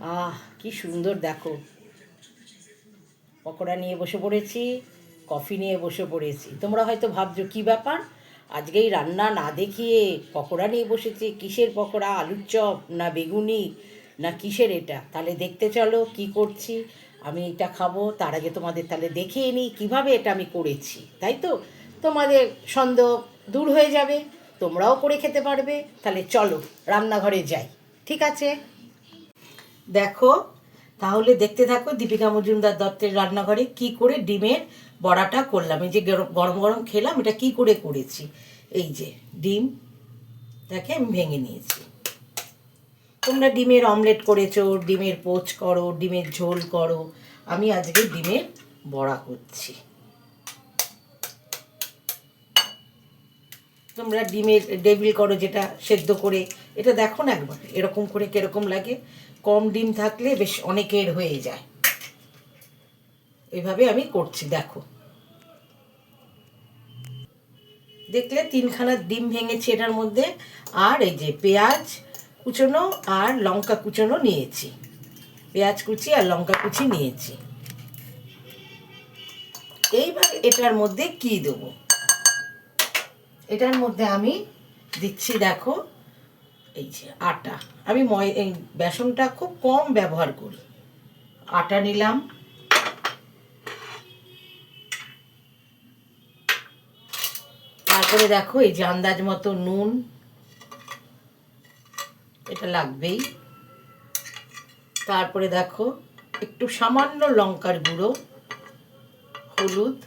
আহ, কি সুন্দর, দেখো। পকোড়া নিয়ে বসে পড়েছি, কফি নিয়ে বসে পড়েছি। তোমরা হয়তো ভাবছ, কী ব্যাপার? আজকেই রান্না না দেখিয়ে পকোড়া নিয়ে বসেছি। কিসের পকোড়া? আলুর চপ না বেগুনি? না কিসের এটা? তাহলে দেখতে চলো, কি করছি? আমি এটা খাব, তার আগে তোমাদের তাহলে দেখিয়ে নিই, কীভাবে এটা আমি করেছি, তাই তো? তোমাদের সন্দেহ দূর হয়ে যাবে, তোমরাও করে খেতে পারবে। তাহলে চলো, রান্নাঘরে যাই, ঠিক আছে? দেখো, তাহলে দেখতে থাকো দীপিকা মজুমদার দত্তের রান্নাঘরে কি করে ডিমের বড়াটা করলাম। এই যে গরম গরম খেলাম, এটা কি করে করেছি? এই যে ডিম দেখে আমি ভেঙে নিয়েছি। তোমরা ডিমের অমলেট করেছ, ডিমের পোচ করো, ডিমের ঝোল করো। আমি আজকে ডিমের বড়া করছি। তোমরা ডিমের ডেবিল করো যেটা সেদ্ধ করে, এটা দেখো না একবার, এরকম করে কীরকম লাগে। কম ডিম থাকলে বেশ অনেকের হয়ে যায়। এভাবে আমি করছি, দেখো। দেখলে তিনখানা ডিম ভেঙেছি এটার মধ্যে, আর এই যে পেঁয়াজ কুচোনো আর লঙ্কা কুচোনো নিয়েছি। পেঁয়াজ কুচি আর লঙ্কা কুচি নিয়েছি। এইবার এটার মধ্যে কি দেবো? এটার মধ্যে আমি দিচ্ছি, দেখো, এই যে আটা। আমি ময়, এই বেসনটা খুব কম ব্যবহার করি। আটা নিলাম। তারপরে দেখো, এই যে আন্দাজ মতো নুন, এটা লাগবেই। তারপরে দেখো, একটু সামান্য লঙ্কার গুঁড়ো, হলুদ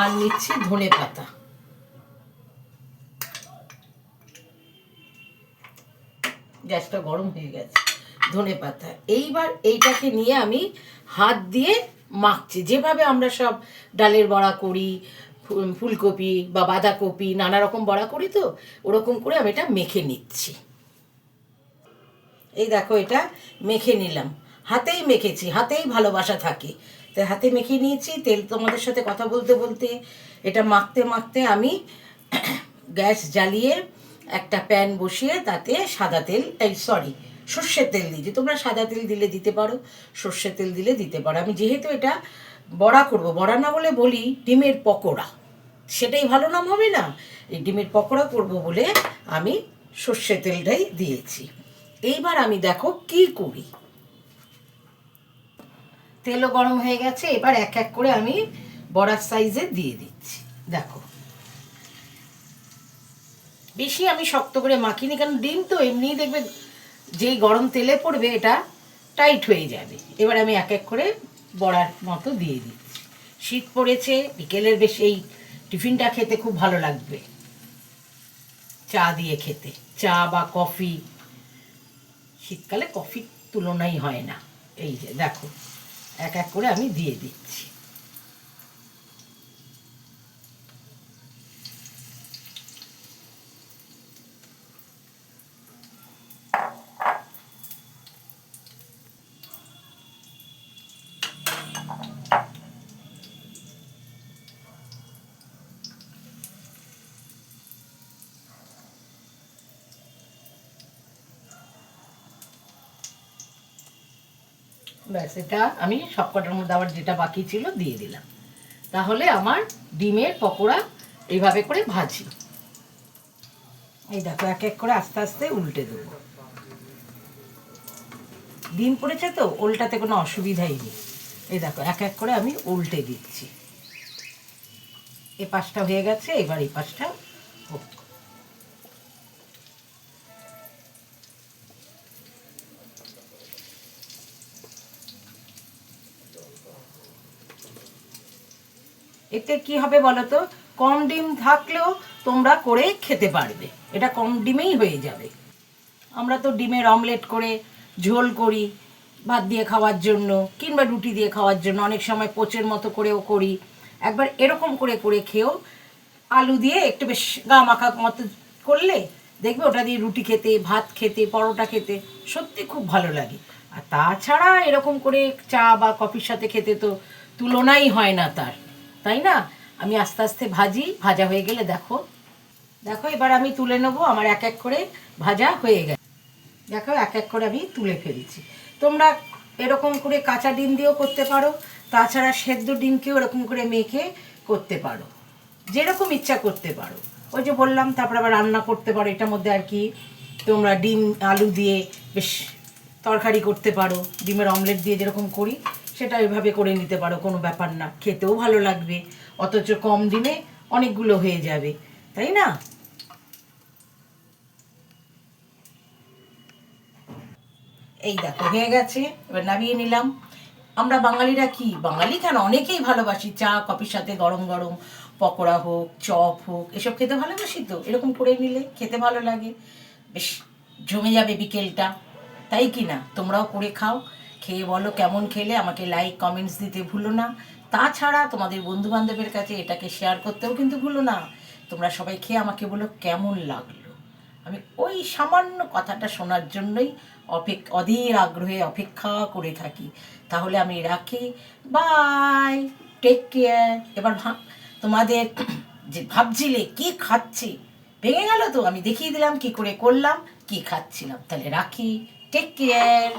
আর নিচ্ছি ধনে পাতা। গ্যাসটা গরম হয়ে গেছে, ধনে পাতা। এইবার এইটাকে নিয়ে আমি হাত দিয়ে মাখছি। যেভাবে আমরা সব ডালের বড়া করি ফুলকপি বা বাঁধাকপি, নানা রকম বড়া করি তো, ওরকম করে আমি এটা মেখে নিচ্ছি। এই দেখো এটা মেখে নিলাম। হাতেই মেখেছি, হাতেই ভালোবাসা থাকে। তাই হাতে মেখে নিয়েছি, তেল তোমাদের সাথে কথা বলতে বলতে, এটা মাখতে মাখতে আমি গ্যাস জ্বালিয়ে একটা প্যান বসিয়ে তাতে সাদা তেল, এই সরি, সর্ষের তেল দিয়েছি। তোমরা সাদা তেল দিলে দিতে পারো, সর্ষের তেল দিলে দিতে পারো। আমি যেহেতু এটা বড়া করব, বড়া না বলে বলি ডিমের পকোড়া। সেটাই ভালো নাম হবে না? এই ডিমের পকোড়া করব বলে আমি সর্ষের তেলটাই দিয়েছি। এইবার আমি দেখো কি করি। তেলও গরম হয়ে গেছে, এবার এক এক করে আমি বড়ার সাইজে দিয়ে দিচ্ছি। দেখো। বেশি আমি শক্ত করে মাখিনি, কারণ ডিম তো এমনিই দেখবে যেই গরম তেলে পড়বে, এটা টাইট হয়ে যাবে। এবার আমি এক এক করে বড়ার মতো দিয়ে দিচ্ছি। শীত পড়েছে, বিকেলের বেশ এই টিফিনটা খেতে খুব ভালো লাগবে। চা দিয়ে খেতে। চা বা কফি। শীতকালে কফির তুলনাই হয় না। এই যে, দেখো। এক এক করে আমি দিয়ে দিচ্ছি। ব্যাস, এটা আমি সবকটার মধ্যে আবার যেটা বাকি ছিল দিয়ে দিলাম। তাহলে আমার ডিমের পকোড়া এইভাবে করে ভাজি। এই দেখো, এক এক করে আস্তে আস্তে উল্টে দেবো। ডিম পড়েছে তো উল্টাতে কোনো অসুবিধাই নেই। এই দেখো, এক এক করে আমি উল্টে দিচ্ছি। এ পাশটা হয়ে গেছে, এবার এই পাশটা হোক এতে কি হবে বলো তো কম ডিম থাকলেও তোমরা করে খেতে পারবে। এটা কম ডিমেই হয়ে যাবে। আমরা তো ডিমের অমলেট করে ঝোল করি ভাত দিয়ে খাওয়ার জন্য, কিংবা রুটি দিয়ে খাওয়ার জন্য, অনেক সময় পোচের মতো করেও করি। একবার এরকম করে করে খেয়েও আলু দিয়ে একটু বেশ গা মাখা মতো করলে দেখবে ওটা দিয়ে রুটি খেতে, ভাত খেতে, পরোটা খেতে সত্যি খুব ভালো লাগে। আর তাছাড়া এরকম করে চা বা কফির সাথে খেতে তো তুলনাই হয় না তার। তাই না? আমি আস্তে আস্তে ভাজি, ভাজা হয়ে গেলে দেখো। দেখো, এবার আমি তুলে নেব, আমার এক এক করে ভাজা হয়ে গেছে। দেখো, এক এক করে আমি তুলে ফেলছি। তোমরা এরকম করে কাঁচা ডিম দিয়েও করতে পারো, তাছাড়া সেদ্ধ ডিমকেও এরকম করে মেখে করতে পারো। যেরকম ইচ্ছা করতে পারো। ওই যে বললাম, তারপর আবার রান্না করতে পারো, এটার মধ্যে আর কি। তোমরা ডিম, আলু দিয়ে বেশ তরকারি করতে পারো, ডিমের অমলেট দিয়ে যেরকম করি। সেটা ওইভাবে করে নিতে পারো, কোনো ব্যাপার না। খেতেও ভালো লাগবে, অথচ কম দিনে অনেকগুলো হয়ে যাবে, তাই না? এই দেখো, হয়ে গেছে, এবার নামিয়ে নিলাম। আমরা বাঙালিরা কি? বাঙালি কেন? অনেকেই ভালোবাসি, চা, কফির সাথে গরম গরম, পকোড়া হোক, চপ হোক, এসব খেতে ভালোবাসি তো, এরকম করে নিলে খেতে ভালো লাগে। বেশ, জমে যাবে বিকেলটা, তাই কি না? তোমরাও করে খাও। খেয়ে বলো কেমন খেলে, আমাকে লাইক কমেন্টস দিতে ভুলো না। তাছাড়া তোমাদের বন্ধু বান্ধবের কাছে এটাকে শেয়ার করতেও কিন্তু ভুলো না। তোমরা সবাই খেয়ে আমাকে বলো কেমন লাগল। আমি ওই সামান্য কথাটা শোনার জন্যই অপেক, অধীর আগ্রহে অপেক্ষা করে থাকি। তাহলে আমি রাখি। বাই টেক কেয়ার এবার তোমাদের যে ভাবছিলে কি খাচ্ছি, ভেঙে গেল তো? আমি দেখিয়ে দিলাম কি করে করলাম, কি খাচ্ছিলাম। তাহলে রাখি। Take care